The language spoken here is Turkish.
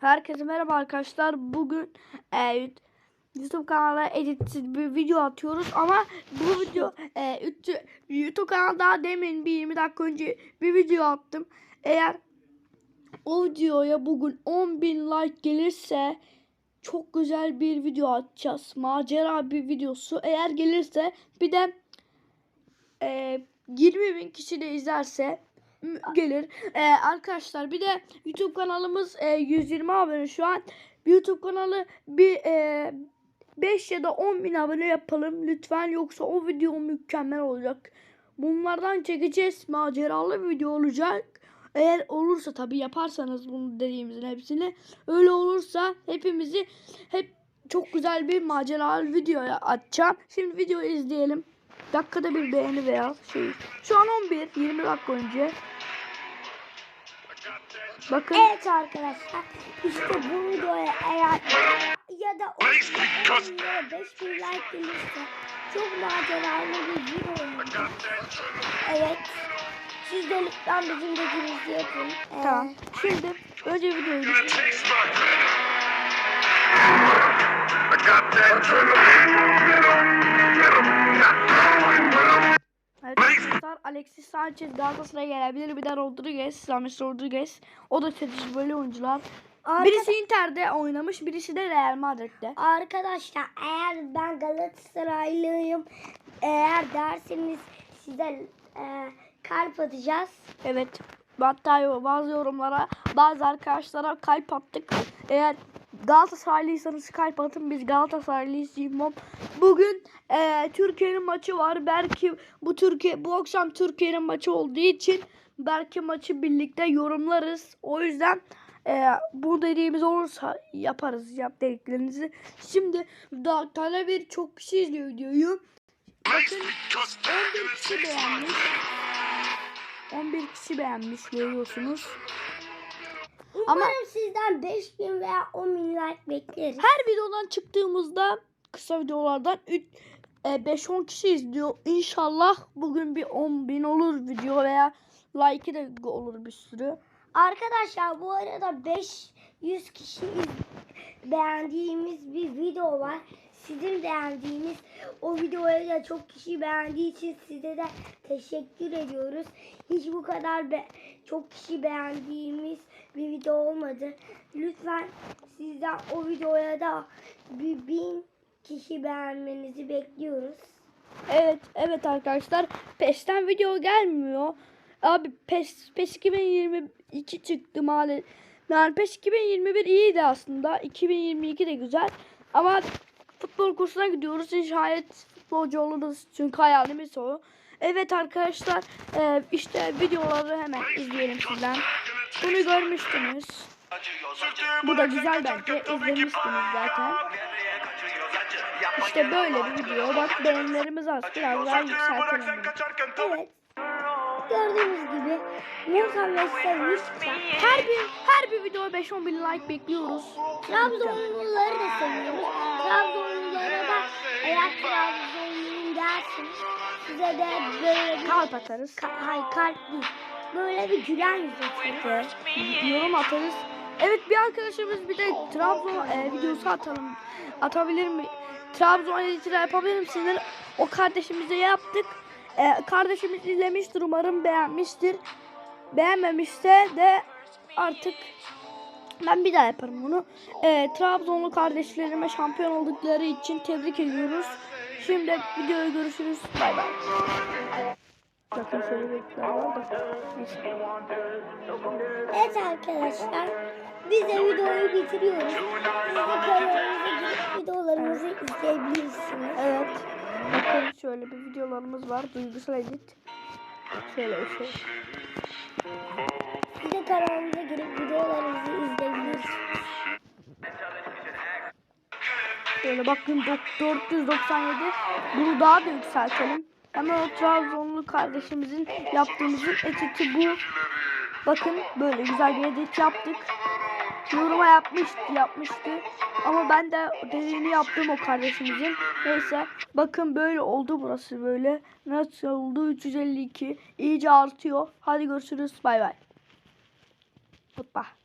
Herkese merhaba arkadaşlar. Bugün e, YouTube kanalına editsiz bir video atıyoruz ama bu video e, YouTube kanalına daha demin bir 20 dakika önce bir video attım. Eğer o videoya bugün 10.000 like gelirse çok güzel bir video atacağız. Macera bir videosu. Eğer gelirse bir de e, 20 bin kişi de izlerse gelir. E, arkadaşlar bir de YouTube kanalımız e, 120 abone şu an. YouTube kanalı bir e, 5 ya da 10 bin abone yapalım lütfen yoksa o video mükemmel olacak. Bunlardan çekeceğiz maceralı video olacak. Eğer olursa tabi yaparsanız bunu dediğimizin hepsini öyle olursa hepimizi hep çok güzel bir maceralı videoya atacağım. Şimdi videoyu izleyelim. Dakikada bir beğeni veya şey. Şu an 11 20 dakika önce. Bakın Evet arkadaşlar işte bu videoya eğer ya da 10 bin ya da 5 bin like gelirse çok maceralı bir video olacak. Evet. Siz de lütfen bizim dediğimizi yapın. Ee, tamam. Şimdi önce videoyu arkadaşlar Alexis Sanchez Galatasaray'a gelebilir. Bir de Rodriguez, James Rodriguez. O da tecrübeli oyuncular. Arka- Birisi Inter'de oynamış, birisi de Real Madrid'de. Arkadaşlar eğer ben Galatasaraylıyım eğer derseniz size e, kalp atacağız. Evet. Hatta bazı yorumlara, bazı arkadaşlara kalp attık. Eğer Galatasaraylıysanız kalp atın. Biz Galatasaraylıyız. Cimbom. Bugün eee, Türkiye'nin maçı var. Belki bu Türkiye bu akşam Türkiye'nin maçı olduğu için belki maçı birlikte yorumlarız. O yüzden eee, bu dediğimiz olursa yaparız yap dediklerinizi. Şimdi daha tane bir çok kişi izliyor videoyu. Bakın because 11 gonna kişi beğenmiş. 11 kişi beğenmiş görüyorsunuz. Ama- Umarım sizden 5000 veya 10 bin like bekleriz. Her videodan çıktığımızda kısa videolardan 5-10 kişi izliyor. İnşallah bugün bir 10 bin olur video veya like'i de olur bir sürü. Arkadaşlar bu arada 500 kişi iz- beğendiğimiz bir video var. Sizin beğendiğiniz o videoyu da çok kişi beğendiği için size de teşekkür ediyoruz. Hiç bu kadar be- çok kişi beğendiğimiz bir video olmadı. Lütfen sizden o videoya da bir bin kişi beğenmenizi bekliyoruz. Evet evet arkadaşlar PES'ten video gelmiyor. Abi PES, PES 2022 çıktı maalesef. Yani PES 2021 iyiydi aslında. 2022 de güzel. Ama futbol kursuna gidiyoruz. Şayet futbolcu oluruz. Çünkü hayalimiz o. Evet arkadaşlar e, işte videoları hemen izleyelim sizden. Bunu görmüştünüz. Bu da güzel bence. İzlemiştiniz zaten. İşte böyle bir video. Bak beğenilerimiz az. Biraz daha yükseltelim. Evet. Gördüğünüz gibi Volkan ve Sevinç Her bir her bir videoya 5-10 bin like bekliyoruz. Trabzonluları da seviyoruz. Trabzonlulara eğer Trabzonluyum dersiniz size de böyle bir Kalp atarız. Ka- hayır kalp değil. Böyle bir gülen yüz atarız. Yorum atarız. Evet bir arkadaşımız bir de Trabzon e, videosu atalım. Atabilir mi? Trabzon editleri yapabilir misiniz? O kardeşimize yaptık. E, kardeşimiz izlemiştir umarım beğenmiştir. Beğenmemişse de artık ben bir daha yaparım bunu. E, Trabzonlu kardeşlerime şampiyon oldukları için tebrik ediyoruz. Şimdi videoyu görüşürüz. Bay bay. Bakın şöyle bekler var da. Neyse. Evet arkadaşlar biz de videoyu bitiriyoruz. Siz de kanalımıza girip videolarımızı izleyebilirsiniz. Evet. Bakın şöyle bir videolarımız var. Duygusal edit. Şöyle bir şey. Siz de kanalımıza girip videolarımızı izleyebilirsiniz. Şöyle bakın dok- 497. Bunu daha da yükseltelim. Hemen o Trabzonlu kardeşimizin yaptığımızın etiti bu. Bakın böyle güzel bir edit yaptık. Yoruma yapmıştı, yapmıştı. Ama ben de dediğini yaptım o kardeşimizin. Neyse bakın böyle oldu burası böyle. Nasıl oldu 352. İyice artıyor. Hadi görüşürüz. Bay bay. Hoppa.